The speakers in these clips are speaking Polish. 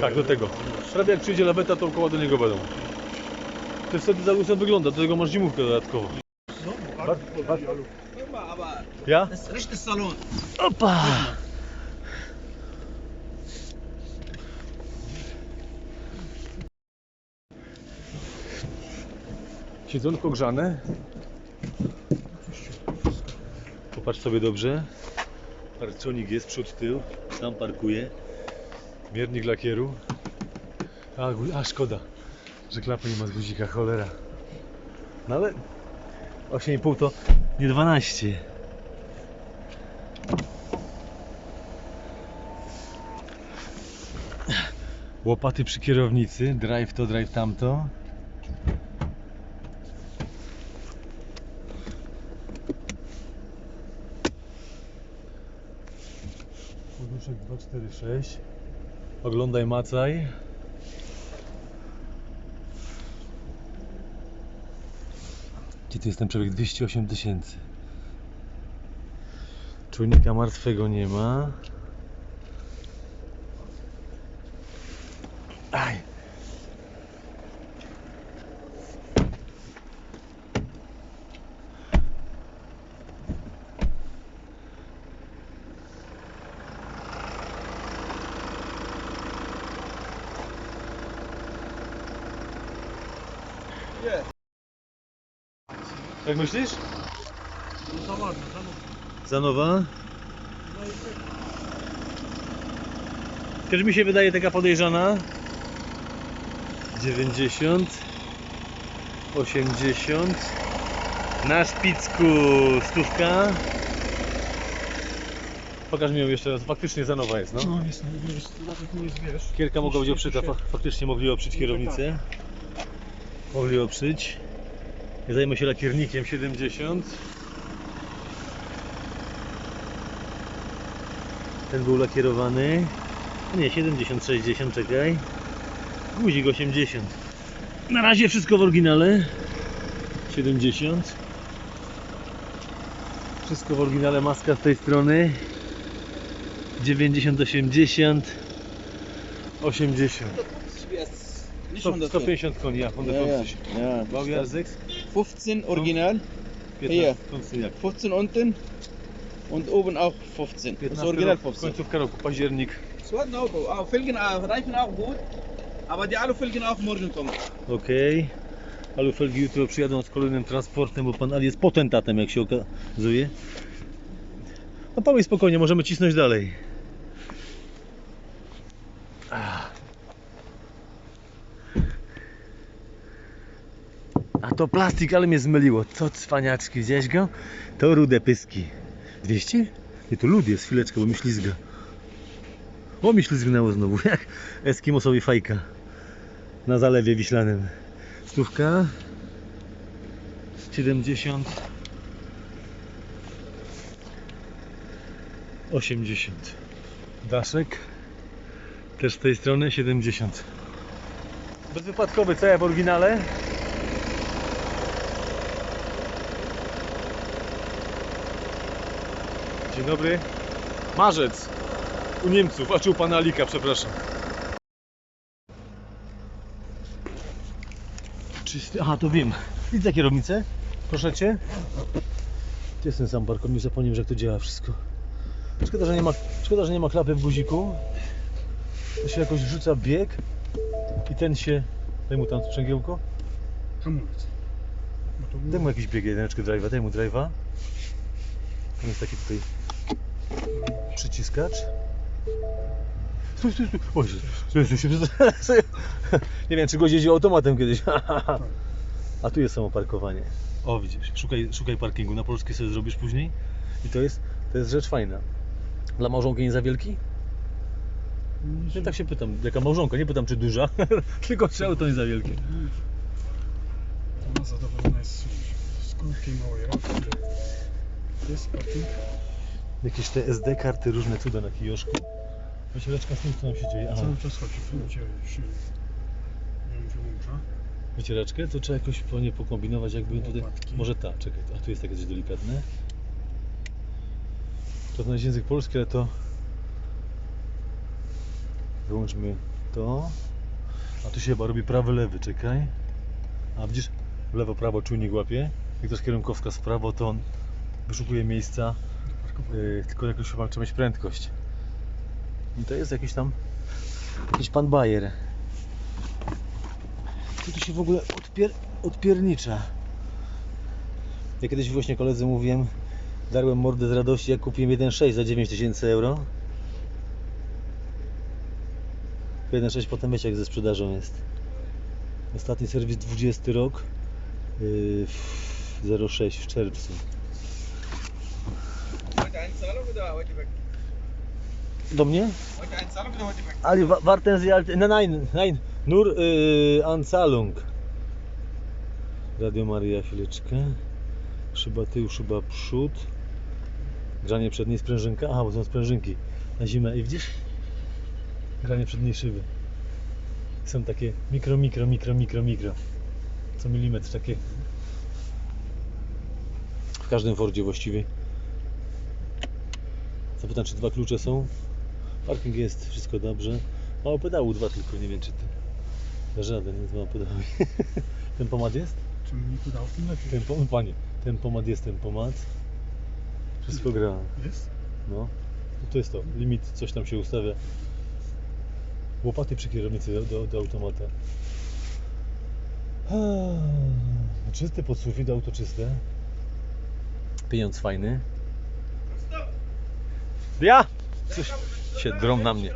Tak, do tego. Prawie jak przyjdzie laweta, to koła do niego będą. To wtedy za lusem wygląda, do tego masz zimówkę dodatkowo. aber Ja? richtig Salon. Opa! Siedzonko grzane. Popatrz sobie dobrze. Parconik jest przód, tył. Tam parkuje. Miernik lakieru. A, a szkoda, że klapy nie ma z guzika, cholera. No ale 8,5 to nie 12. Łopaty przy kierownicy, drive to, drive tamto. Poduszek 246. Oglądaj macaj. Gdzie tu jest ten człowiek? 208 tysięcy. Czujnika martwego nie ma. Aj. Nie. Jak myślisz? Za ładne, za Za nowa? Też mi się wydaje taka podejrzana. 90 80 Na szpicku stówka Pokaż mi ją jeszcze raz, faktycznie za nowa jest, no. No jest, jest, nawet nie jest, wiesz. Kierka mogła być fa- faktycznie mogli oprzeć kierownicę. Mogli oprzeć. Zajmę się lakiernikiem 70. Ten był lakierowany. Nie, 70, 60, czekaj. Guzik 80. Na razie wszystko w oryginale. 70. Wszystko w oryginale, maska z tej strony. 90, 80. 80. Jetzt nicht 100, 100. 150 koni, ja, 150. ja, ja. Baujahr 6, 15 original, 15, 15 jak. 15 unten und oben auch 15. Das 15 Original rok, 15. końcówka roku, październik. Das war ein Auto. Ah, Felgen, ah, Reifen auch gut, aber die Alufelgen auch morgen kommen. Okej. Alufelgi jutro przyjadą z kolejnym transportem, bo pan Ali jest potentatem, jak się okazuje. No Paweł, spokojnie, możemy cisnąć dalej. To plastik, ale mnie zmyliło. Co cwaniaczki, widziałeś go? To rude pyski. 200? Nie, to lód jest, chwileczkę, bo mi ślizga. O, mi ślizgnęło znowu, jak Eskimosowi fajka na zalewie wiślanym. Stówka 70 80 Daszek też z tej strony 70 Bezwypadkowy, co ja w oryginale? Dzień dobry Marzec u Niemców, a czy u pana Alika, przepraszam Czysty. Aha, to wiem. Widzę kierownicę. Proszę cię. Gdzie jest ten sam parkonik? Zapomniałem, że jak to działa wszystko. Szkoda, że nie ma, szkoda, że nie ma klapy w guziku. To się jakoś wrzuca bieg i ten się. Daj mu tam sprzęgiełko. Hamulec. No Daj mu jakiś bieg, jedyneczkę drive'a, daj mu drive'a. Jest taki tutaj przyciskacz. Stój, stój, stój. Oj, stój, stój, stój, stój. Nie wiem, czy go jeździł automatem kiedyś. A tu jest samo parkowanie. O, widzisz, szukaj, szukaj parkingu. Na polskie sobie zrobisz później. I to jest, to jest rzecz fajna. Dla małżonki nie za wielki? Ja tak się pytam, jaka małżonka? Nie pytam, czy duża, tylko czy auto nie za wielkie. Ona zadowolona jest z- krótkiej, małej raty. Jest parking. Jakieś te SD karty, różne cuda na kiosku. Wycieraczka z tym, co nam się dzieje. Aha. Cały czas chodzi. Się nie wiem, wyłącza. Wycieraczkę, to trzeba jakoś po nie pokombinować, jakby tutaj... Łopatki. Może ta, czekaj, a tu jest takie coś delikatne. To znaleźć język polski, ale to... Wyłączmy To. A tu się chyba robi prawy, lewy, czekaj. A widzisz, lewo, prawo czujnik łapie. Jak to jest kierunkowskaz w prawo, to on wyszukuje miejsca, yy, tylko jakoś chyba trzeba mieć prędkość. I to jest jakiś tam, jakiś pan Bayer. Co tu się w ogóle odpier, odpiernicza? Ja kiedyś właśnie koledzy mówiłem, darłem mordę z radości, jak kupiłem 1.6 za 9000 euro. 1.6 potem wiecie jak ze sprzedażą jest. Ostatni serwis 20 rok. Yy, 06 w czerwcu. Do mnie? Ali wa- warten Sie alt... Nein, nein, nein. Nur yy, Anzahlung. Radio Maria, chwileczkę. Szyba tył, szyba przód. Grzanie przedniej sprężynka. Aha, bo są sprężynki na zimę. I widzisz? Granie przedniej szyby. Są takie mikro, mikro, mikro, mikro, mikro. Co milimetr takie. W każdym Fordzie właściwie. Zapytam, czy dwa klucze są? Parking jest, wszystko dobrze. Mało pedału, dwa tylko, nie wiem czy ty. Żaden, nie dwa pedały. Tempomat jest? Czym mi tu dał, tym lepiej. Tempo, panie, tempomat jest tempomat. Wszystko gra. Jest? No. I to jest to, limit, coś tam się ustawia. Łopaty przy kierownicy do, do, do automata. Ah, Czysty podsufit, auto czyste. Pieniądz fajny. Ja! Coś się drą na mnie.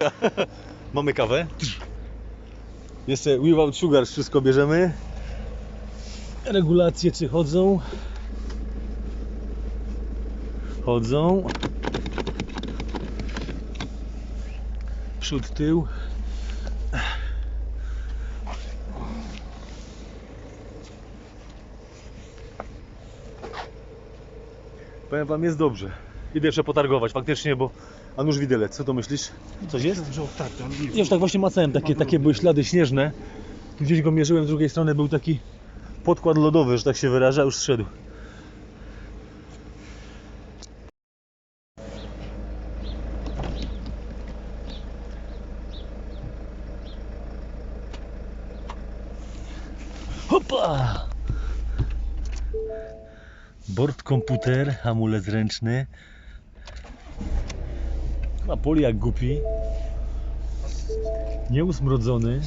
Mamy kawę. Jeszcze without sugar wszystko bierzemy. Regulacje czy chodzą? Chodzą. Przód, tył. Powiem wam, jest dobrze. Idę jeszcze potargować faktycznie, bo... A nóż widelec, co to myślisz? Coś jest? Ja już tak właśnie macałem, takie, takie były ślady śnieżne. Gdzieś go mierzyłem, z drugiej strony był taki podkład lodowy, że tak się wyraża, już zszedł. Hopa! Bord komputer, hamulec ręczny. A poli jak głupi. Nieusmrodzony.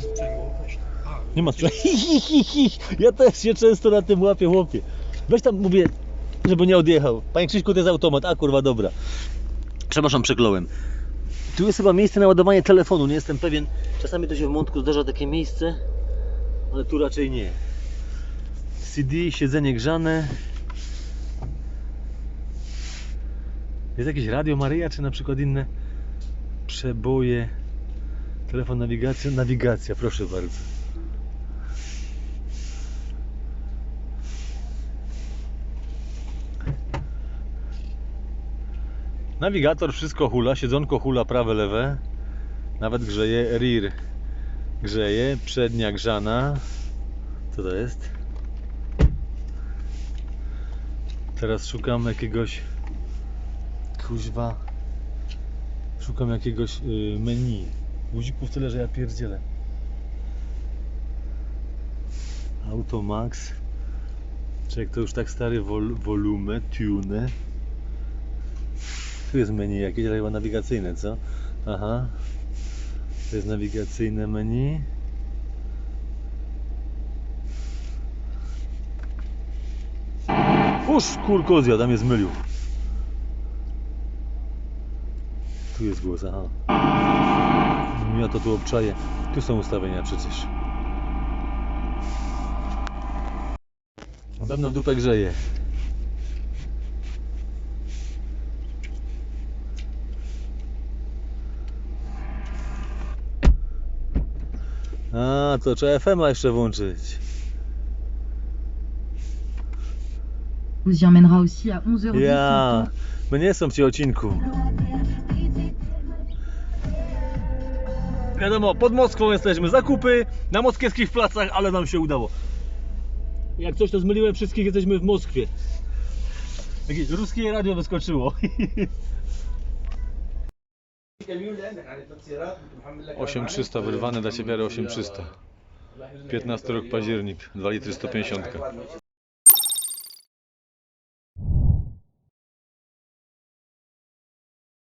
Nie ma sprzętu. Ja też się często na tym łapię, chłopie. Weź tam, mówię, żeby nie odjechał. Panie Krzyśku, to jest automat. A kurwa, dobra. Przepraszam, przekląłem. Tu jest chyba miejsce na ładowanie telefonu, nie jestem pewien. Czasami to się w Mątku zdarza takie miejsce, ale tu raczej nie. CD, siedzenie grzane. Jest jakieś radio Maryja, czy na przykład inne przeboje. Telefon, nawigacja, nawigacja, proszę bardzo. Nawigator wszystko hula, siedzonko hula prawe, lewe. Nawet grzeje, rear grzeje, przednia grzana. Co to jest? Teraz szukam jakiegoś kuźwa szukam jakiegoś y, menu. Guzików tyle, że ja pierdzielę. Automax. Czy jak to już tak stary wol, volume, tune. Tu jest menu jakieś, ale chyba nawigacyjne, co? Aha. To jest nawigacyjne menu. Uż kurkozja, tam jest mylił. Tu jest głos, aha. Ja to tu obczaję. Tu są ustawienia przecież. Na pewno dupę grzeje. A, to trzeba FM-a jeszcze włączyć. vous y emmènera aussi à 11h10. Ja, my nie są w odcinku. Wiadomo, pod Moskwą jesteśmy. Zakupy na moskiewskich placach, ale nam się udało. Jak coś to zmyliłem wszystkich, jesteśmy w Moskwie. Jakieś ruskie radio wyskoczyło. 8300 wyrwane dla Ciebie 8300. 15 rok październik, 2 litry 150.